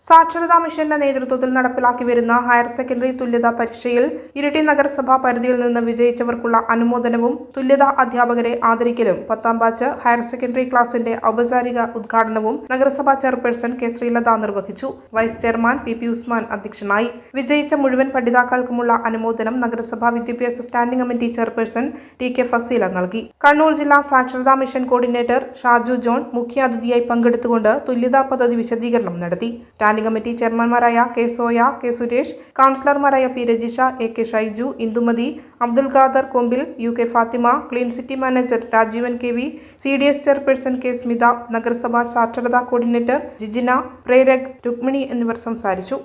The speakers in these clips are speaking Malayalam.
സാക്ഷരതാ മിഷന്റെ നേതൃത്വത്തിൽ നടപ്പിലാക്കി വരുന്ന ഹയർ സെക്കൻഡറി തുല്യതാ പരീക്ഷയിൽ ഇരിട്ടി നഗരസഭാ പരിധിയിൽ നിന്ന് വിജയിച്ചവർക്കുള്ള അനുമോദനവും തുല്യതാ അധ്യാപകരെ ആദരിക്കലും പത്താം ബാച്ച് ഹയർ സെക്കൻഡറി ക്ലാസിന്റെ ഔപചാരിക ഉദ്ഘാടനവും നഗരസഭാ ചെയർപേഴ്സൺ കെ. ശ്രീലത നിർവഹിച്ചു. Vice chairman P. P. Usman അധ്യക്ഷനായി. വിജയിച്ച മുഴുവൻ പഠിതാക്കൾക്കുമുള്ള അനുമോദനം നഗരസഭാ വിദ്യാഭ്യാസ standing committee chairperson T. K. Faseela നൽകി. കണ്ണൂർ ജില്ലാ സാക്ഷരതാ മിഷൻ കോർഡിനേറ്റർ ഷാജു ജോൺ മുഖ്യാതിഥിയായി പങ്കെടുത്തുകൊണ്ട് തുല്യതാ പദ്ധതി വിശദീകരണം നടത്തി. സ്റ്റാൻഡിംഗ് കമ്മിറ്റി ചെയർമാൻമാരായ കെ സോയ കെ സുരേഷ് കൗൺസിലർമാരായ P Rajisha A K Shaiju Indumathi Abdul Khader Kombil U K Fathima clean city manager Rajeevan K V C D S chairperson K Smitha നഗരസഭാ സാക്ഷരതാ കോർഡിനേറ്റർ ജിജിന പ്രേരക് രുക്മിണി എന്നിവർ സംസാരിച്ചു.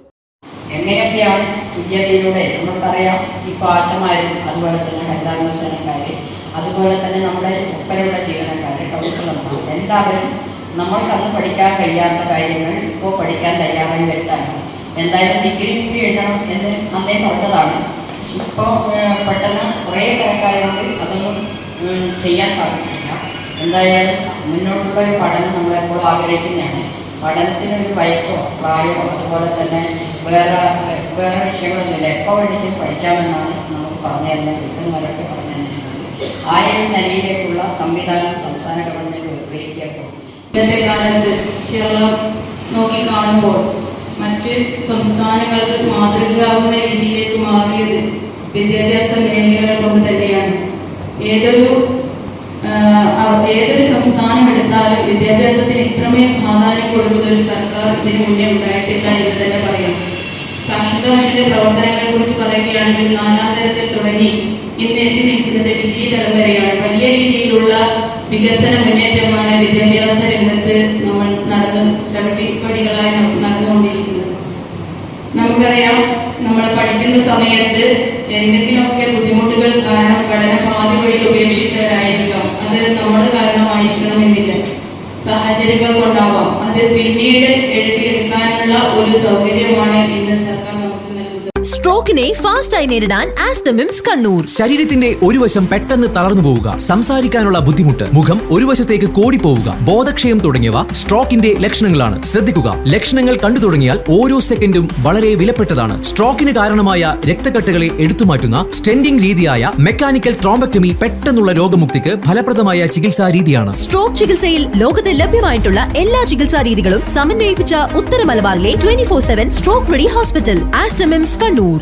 എങ്ങനെയൊക്കെയാണ് തുല്യതയിലൂടെ നമുക്കറിയാം ഈ ആശമാരും അതുപോലെ തന്നെ ഹരിതാനുസരണക്കാർ അതുപോലെ തന്നെ നമ്മുടെ ഒപ്പരയുള്ള ജീവനക്കാർ കൗൺസിലർമാർ എല്ലാവരും നമ്മൾക്ക് അന്ന് പഠിക്കാൻ കഴിയാത്ത കാര്യങ്ങൾ ഇപ്പോൾ പഠിക്കാൻ തയ്യാറായി വരുത്താണ് എന്തായാലും ഡിഗ്രി കൂടി എഴുതണം എന്ന് അന്നേ പറഞ്ഞതാണ്. ഇപ്പോൾ പെട്ടെന്ന് കുറേ തിരക്കായതുകൊണ്ട് അതൊന്നും ചെയ്യാൻ സാധിച്ചിട്ടില്ല. എന്തായാലും മുന്നോട്ടുള്ള ഒരു പഠനം നമ്മളെപ്പോഴും ആഗ്രഹിക്കുന്നതാണ്. പഠനത്തിന് ഒരു വയസ്സോ പ്രായമോ അതുപോലെ തന്നെ വേറെ വേറെ വിഷയങ്ങളൊന്നുമില്ല. എപ്പോൾ വേണമെങ്കിലും പഠിക്കാമെന്നാണ് നമുക്ക് പറഞ്ഞു തരുന്നത് കിട്ടുന്നവരൊക്കെ പറഞ്ഞു തന്നിട്ടുള്ളത്. ആ ഒരു നിലയിലേക്കുള്ള സംവിധാനം സംസ്ഥാന ഗവൺമെന്റ് ഒരുക്കിയപ്പോൾ ഇന്നത്തെ കാലത്ത് കേരളം നോക്കിക്കാണുമ്പോൾ മറ്റ് സംസ്ഥാനങ്ങൾക്ക് മാതൃകയാവുന്ന രീതിയിലേക്ക് മാറിയത് വിദ്യാഭ്യാസ മേഖലകൾ കൊണ്ട് തന്നെയാണ്. ഏതൊരു ഏതൊരു സംസ്ഥാനം എടുത്താലും വിദ്യാഭ്യാസത്തിന് ഇത്രമേൽ പ്രാധാന്യം കൊടുക്കുന്ന ഒരു സർക്കാർ ഇതിന് മുന്നേ ഉണ്ടായിട്ടില്ല എന്ന് തന്നെ പറയാം. സാക്ഷരതാ മിഷന്റെ പ്രവർത്തനങ്ങളെ കുറിച്ച് പറയുകയാണെങ്കിൽ നാലാം തരത്തിൽ തുടങ്ങി ഇന്ന് എത്തി നിൽക്കുന്നത് ഡിഗ്രി തലം വരെയാണ്. വലിയ രീതിയിലുള്ള വികസന മുന്നേറ്റമാണ് നമുക്കറിയാം നമ്മൾ പഠിക്കുന്ന സമയത്ത് എന്തെങ്കിലുമൊക്കെ ബുദ്ധിമുട്ടുകൾ കാരണം പഠന പാതി വഴി ഉപേക്ഷിച്ചവരായിരിക്കാം. അത് നമ്മുടെ കാരണമായിരിക്കണമെന്നില്ല. സാഹചര്യങ്ങൾ കൊണ്ടാവാം. അത് പിന്നീട് എഴുതിയെടുക്കാനുള്ള ഒരു സൗകര്യമാണ് ഇന്ന് സർക്കാർ. സ്ട്രോക്കിനെ ഫാസ്റ്റായി നേരിടാൻ ആസ്റ്റമിംസ് കണ്ണൂർ. ശരീരത്തിന്റെ ഒരു വശം പെട്ടെന്ന് തളർന്നു പോവുക സംസാരിക്കാനുള്ള ബുദ്ധിമുട്ട് മുഖം ഒരു വശത്തേക്ക് കോടിപ്പോവുക ബോധക്ഷയം തുടങ്ങിയവ സ്ട്രോക്കിന്റെ ലക്ഷണങ്ങളാണ്. ശ്രദ്ധിക്കുക ലക്ഷണങ്ങൾ കണ്ടു തുടങ്ങിയാൽ ഓരോ സെക്കൻഡും വളരെ വിലപ്പെട്ടതാണ്. സ്ട്രോക്കിന് കാരണമായ രക്തക്കെട്ടുകളെ എടുത്തുമാറ്റുന്ന സ്റ്റെൻഡിംഗ് രീതിയായ മെക്കാനിക്കൽ ട്രോംബക്ടമി പെട്ടെന്നുള്ള രോഗമുക്തിക്ക് ഫലപ്രദമായ ചികിത്സാ രീതിയാണ്. സ്ട്രോക്ക് ചികിത്സയിൽ ലോകത്ത് ലഭ്യമായിട്ടുള്ള എല്ലാ ചികിത്സാ രീതികളും സമന്വയിപ്പിച്ച ഉത്തര മലബാറിലെ twenty four seven stroke ready hospital Aster MIMS Kannur